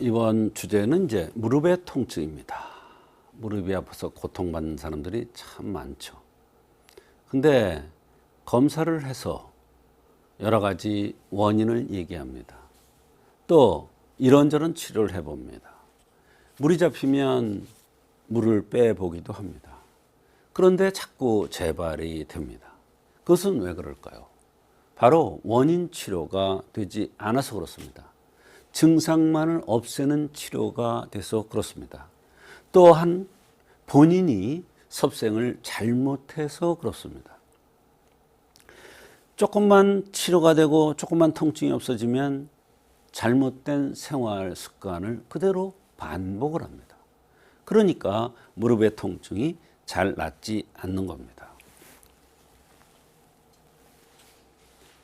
이번 주제는 이제 무릎의 통증입니다. 무릎이 아파서 고통받는 사람들이 참 많죠. 근데 검사를 해서 여러 가지 원인을 얘기합니다. 또 이런저런 치료를 해봅니다. 물이 잡히면 물을 빼보기도 합니다. 그런데 자꾸 재발이 됩니다. 그것은 왜 그럴까요? 바로 원인 치료가 되지 않아서 그렇습니다. 증상만을 없애는 치료가 돼서 그렇습니다. 또한 본인이 섭생을 잘못해서 그렇습니다. 조금만 치료가 되고 조금만 통증이 없어지면 잘못된 생활 습관을 그대로 반복을 합니다. 그러니까 무릎의 통증이 잘 낫지 않는 겁니다.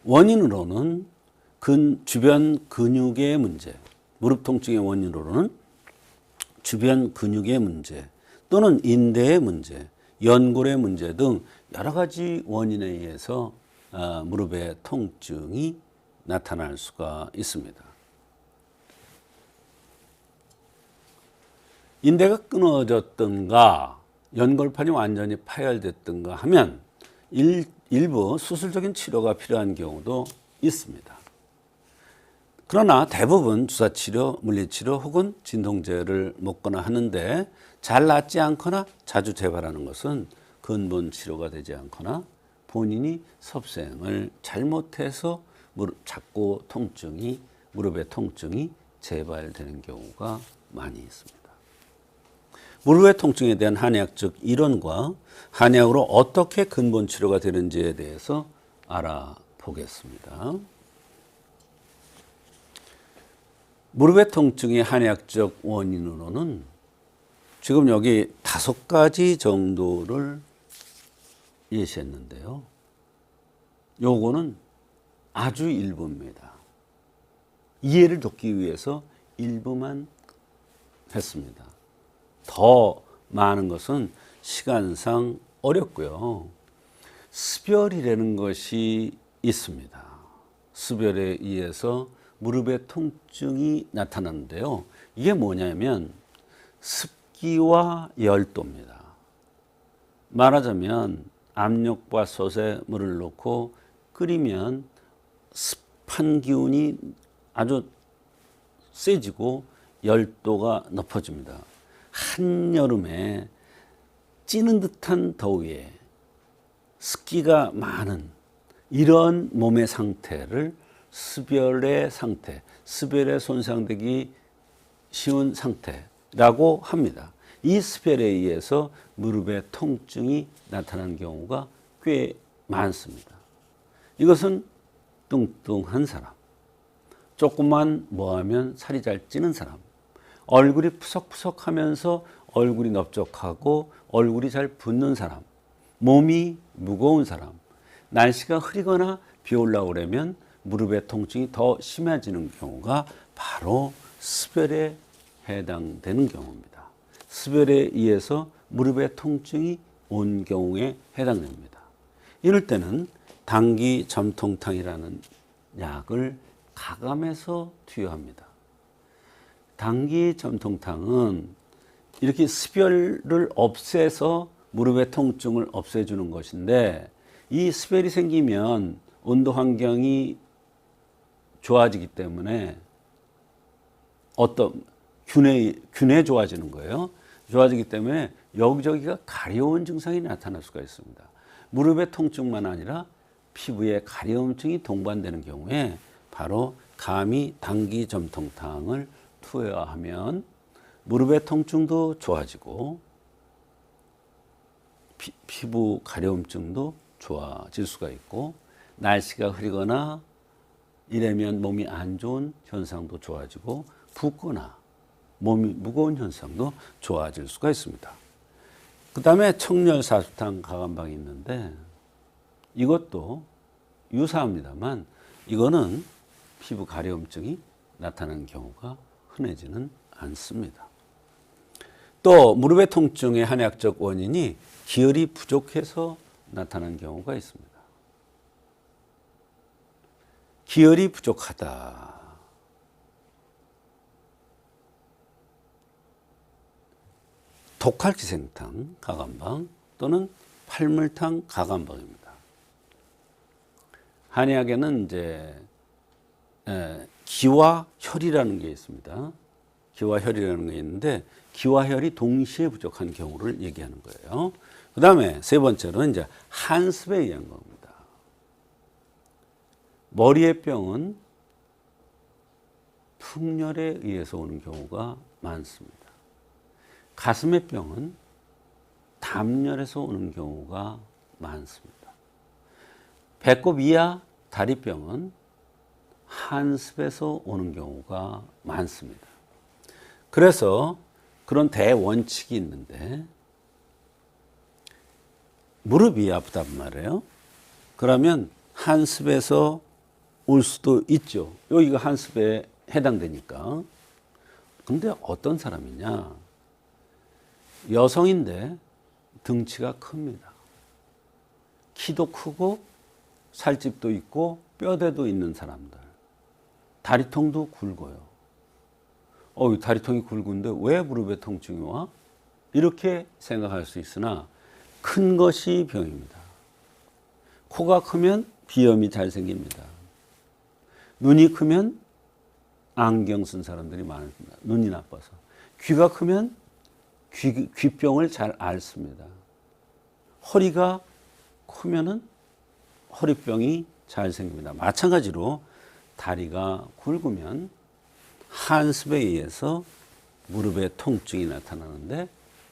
원인으로는 근 주변 근육의 문제, 무릎 통증의 원인으로는 주변 근육의 문제 또는 인대의 문제, 연골의 문제 등 여러 가지 원인에 의해서 아, 무릎의 통증이 나타날 수가 있습니다. 인대가 끊어졌든가 연골판이 완전히 파열됐든가 하면 일, 일부 수술적인 치료가 필요한 경우도 있습니다. 그러나 대부분 주사치료, 물리치료 혹은 진통제를 먹거나 하는데 잘 낫지 않거나 자주 재발하는 것은 근본 치료가 되지 않거나 본인이 섭생을 잘못해서 무릎, 자꾸 통증이, 무릎의 통증이 재발되는 경우가 많이 있습니다. 무릎의 통증에 대한 한의학적 이론과 한의학으로 어떻게 근본 치료가 되는지에 대해서 알아보겠습니다. 무릎의 통증의 한의학적 원인으로는 지금 여기 다섯 가지 정도를 예시했는데요. 요거는 아주 일부입니다. 이해를 돕기 위해서 일부만 했습니다. 더 많은 것은 시간상 어렵고요. 습열이라는 것이 있습니다. 습열에 의해서 무릎의 통증이 나타나는데요. 이게 뭐냐면 습기와 열도입니다. 말하자면 압력밥솥에 물을 넣고 끓이면 습한 기운이 아주 세지고 열도가 높아집니다. 한여름에 찌는 듯한 더위에 습기가 많은 이런 몸의 상태를 습열의 상태, 습열에 손상되기 쉬운 상태라고 합니다. 이 습열에 의해서 무릎의 통증이 나타나는 경우가 꽤 많습니다. 이것은 뚱뚱한 사람, 조금만 뭐하면 살이 잘 찌는 사람, 얼굴이 푸석푸석하면서 얼굴이 넓적하고 얼굴이 잘 붓는 사람, 몸이 무거운 사람, 날씨가 흐리거나 비 올라오고 그러면 무릎의 통증이 더 심해지는 경우가 바로 습열에 해당되는 경우입니다. 습열에 의해서 무릎의 통증이 온 경우에 해당됩니다. 이럴 때는 당기 점통탕이라는 약을 가감해서 투여합니다. 당기 점통탕은 이렇게 습열을 없애서 무릎의 통증을 없애주는 것인데 이 습열이 생기면 온도 환경이 좋아지기 때문에 어떤 균에 균에 좋아지는 거예요. 좋아지기 때문에 여기저기가 가려운 증상이 나타날 수가 있습니다. 무릎의 통증만 아니라 피부에 가려움증이 동반되는 경우에 바로 감이 당기 점통탕을 투여하면 무릎의 통증도 좋아지고 피, 피부 가려움증도 좋아질 수가 있고 날씨가 흐리거나 이래면 몸이 안 좋은 현상도 좋아지고 붓거나 몸이 무거운 현상도 좋아질 수가 있습니다. 그 다음에 청열 사수탕 가감방이 있는데 이것도 유사합니다만 이거는 피부 가려움증이 나타나는 경우가 흔해지는 않습니다. 또 무릎의 통증의 한의학적 원인이 기혈이 부족해서 나타나는 경우가 있습니다. 기혈이 부족하다. 독할기생탕 가감방 또는 팔물탕 가감방입니다. 한의학에는 이제 기와 혈이라는 게 있습니다. 기와 혈이라는 게 있는데 기와 혈이 동시에 부족한 경우를 얘기하는 거예요. 그 다음에 세 번째로는 이제 한습에 의한 겁니다. 머리의 병은 풍열에 의해서 오는 경우가 많습니다. 가슴의 병은 담열에서 오는 경우가 많습니다. 배꼽 이하 다리병은 한습에서 오는 경우가 많습니다. 그래서 그런 대원칙이 있는데 무릎이 아프단 말이에요. 그러면 한습에서 올 수도 있죠. 여기가 한습에 해당되니까. 근데 어떤 사람이냐? 여성인데 등치가 큽니다. 키도 크고 살집도 있고 뼈대도 있는 사람들. 다리통도 굵어요. 어, 다리통이 굵은데 왜 무릎에 통증이 와? 이렇게 생각할 수 있으나 큰 것이 병입니다. 코가 크면 비염이 잘 생깁니다. 눈이 크면 안경 쓴 사람들이 많습니다. 눈이 나빠서. 귀가 크면 귀, 귀병을 잘 앓습니다. 허리가 크면은 허리병이 잘 생깁니다. 마찬가지로 다리가 굵으면 한습에 의해서 무릎에 통증이 나타나는데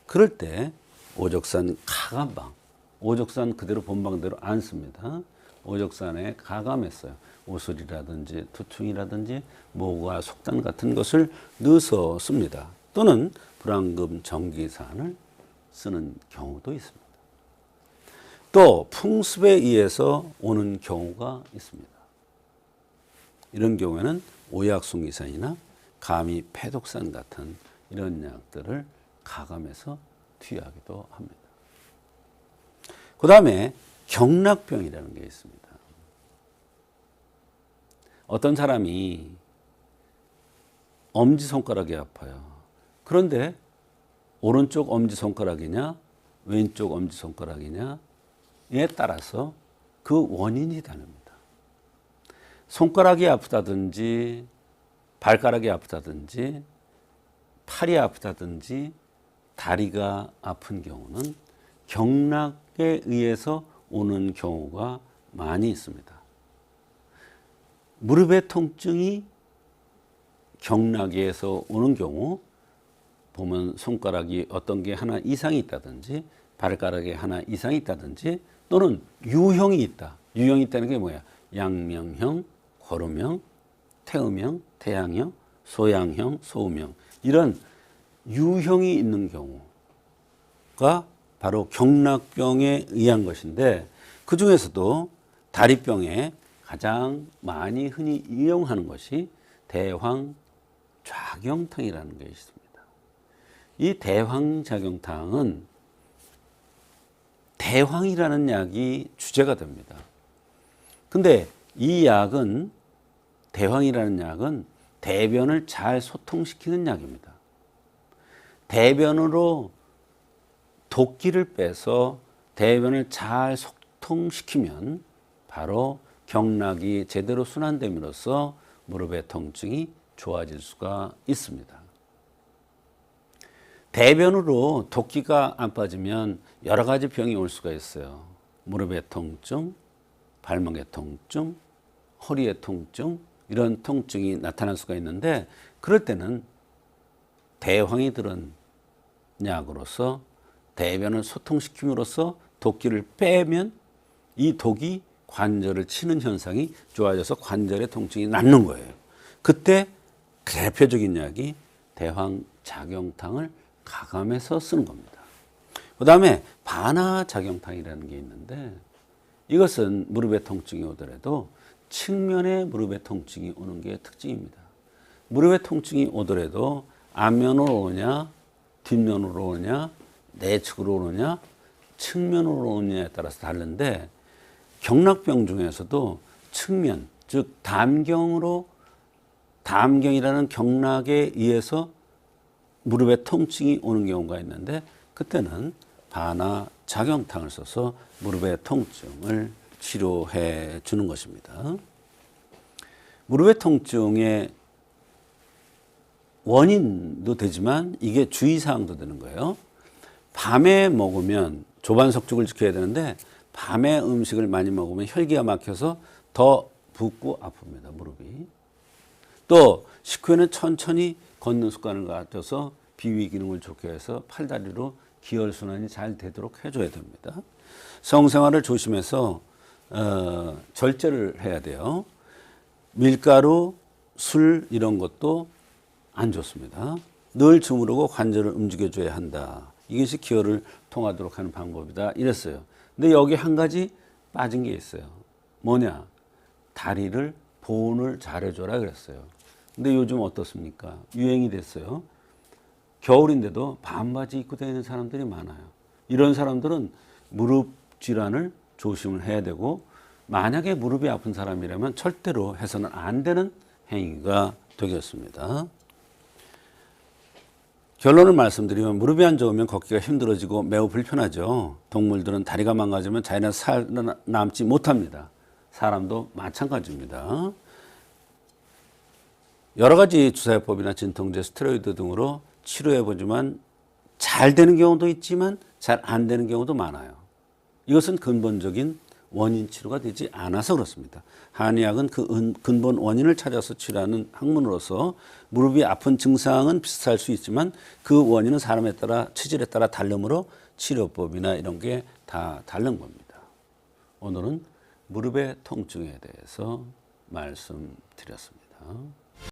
그럴 때 오적산 가감방, 오적산 그대로 본방대로 안 씁니다. 오적산에 가감했어요. 오슬이라든지 두충이라든지 모과 속단 같은 것을 넣어서 씁니다. 또는 불황금 전기산을 쓰는 경우도 있습니다. 또 풍습에 의해서 오는 경우가 있습니다. 이런 경우에는 오약송기산이나 감이 패독산 같은 이런 약들을 가감해서 투여하기도 합니다. 그 다음에 경락병이라는 게 있습니다. 어떤 사람이 엄지손가락이 아파요. 그런데 오른쪽 엄지손가락이냐, 왼쪽 엄지손가락이냐에 따라서 그 원인이 다릅니다. 손가락이 아프다든지, 발가락이 아프다든지, 팔이 아프다든지, 다리가 아픈 경우는 경락에 의해서 오는 경우가 많이 있습니다. 무릎의 통증이 경락에서 오는 경우 보면 손가락이 어떤 게 하나 이상이 있다든지 발가락에 하나 이상이 있다든지 또는 유형이 있다. 유형이 있다는 게 뭐야? 양명형, 고름형, 태음형, 태양형, 소양형, 소음형 이런 유형이 있는 경우가 바로 경락병에 의한 것인데 그 중에서도 다리병에 가장 많이 흔히 이용하는 것이 대황 좌경탕이라는 것이 있습니다. 이 대황 좌경탕은 대황이라는 약이 주제가 됩니다. 근데 이 약은 대황이라는 약은 대변을 잘 소통시키는 약입니다. 대변으로 도끼를 빼서 대변을 잘 소통시키면 바로 경락이 제대로 순환됨으로써 무릎의 통증이 좋아질 수가 있습니다. 대변으로 도끼가 안 빠지면 여러 가지 병이 올 수가 있어요. 무릎의 통증, 발목의 통증, 허리의 통증, 이런 통증이 나타날 수가 있는데 그럴 때는 대황이 들은 약으로서 대변을 소통시킴으로써 도끼를 빼면 이 독이 관절을 치는 현상이 좋아져서 관절의 통증이 낫는 거예요. 그때 대표적인 약이 대황 작용탕을 가감해서 쓰는 겁니다. 그 다음에 반화작용탕이라는 게 있는데 이것은 무릎의 통증이 오더라도 측면에 무릎의 통증이 오는 게 특징입니다. 무릎의 통증이 오더라도 앞면으로 오냐, 뒷면으로 오냐, 내측으로 오느냐, 측면으로 오느냐에 따라서 다른데 경락병 중에서도 측면, 즉 담경으로 담경이라는 경락에 의해서 무릎에 통증이 오는 경우가 있는데 그때는 바나 작용탕을 써서 무릎의 통증을 치료해 주는 것입니다. 무릎의 통증의 원인도 되지만 이게 주의사항도 되는 거예요. 밤에 먹으면 조반석죽을 지켜야 되는데 밤에 음식을 많이 먹으면 혈기가 막혀서 더 붓고 아픕니다. 무릎이. 또 식후에는 천천히 걷는 습관을 가져서 비위 기능을 좋게 해서 팔다리로 기혈 순환이 잘 되도록 해줘야 됩니다. 성생활을 조심해서 어, 절제를 해야 돼요. 밀가루, 술 이런 것도 안 좋습니다. 늘 주무르고 관절을 움직여줘야 한다. 이것이 기혈을 통하도록 하는 방법이다. 이랬어요. 근데 여기 한 가지 빠진 게 있어요. 뭐냐? 다리를 보온을 잘해줘라 그랬어요. 근데 요즘 어떻습니까? 유행이 됐어요. 겨울인데도 반바지 입고 다니는 사람들이 많아요. 이런 사람들은 무릎 질환을 조심을 해야 되고 만약에 무릎이 아픈 사람이라면 절대로 해서는 안 되는 행위가 되겠습니다. 결론을 말씀드리면 무릎이 안 좋으면 걷기가 힘들어지고 매우 불편하죠. 동물들은 다리가 망가지면 자연에 살아남지 못합니다. 사람도 마찬가지입니다. 여러 가지 주사요법이나 진통제, 스테로이드 등으로 치료해 보지만 잘 되는 경우도 있지만 잘 안 되는 경우도 많아요. 이것은 근본적인 원인 치료가 되지 않아서 그렇습니다. 한의학은 그 은- 근본 원인을 찾아서 치료하는 학문으로서 무릎이 아픈 증상은 비슷할 수 있지만 그 원인은 사람에 따라 체질에 따라 다르므로 치료법이나 이런 게 다 다른 겁니다. 오늘은 무릎의 통증에 대해서 말씀드렸습니다.